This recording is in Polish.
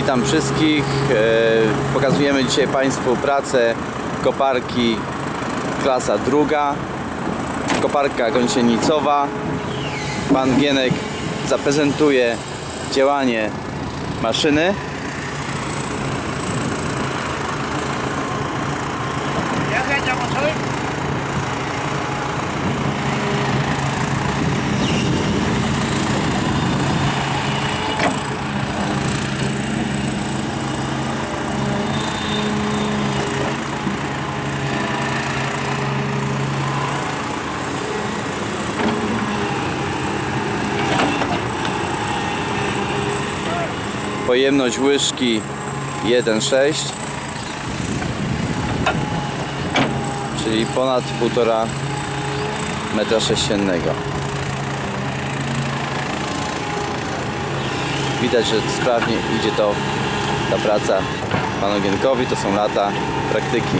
Witam wszystkich. E, Pokazujemy dzisiaj Państwu pracę koparki klasa druga. Koparka gąsienicowa. Pan Gienek zaprezentuje działanie maszyny. Pojemność łyżki 1,6 czyli ponad 1,5 metra sześciennego. Widać, że sprawnie idzie to ta praca panu Gienkowi, to są lata praktyki.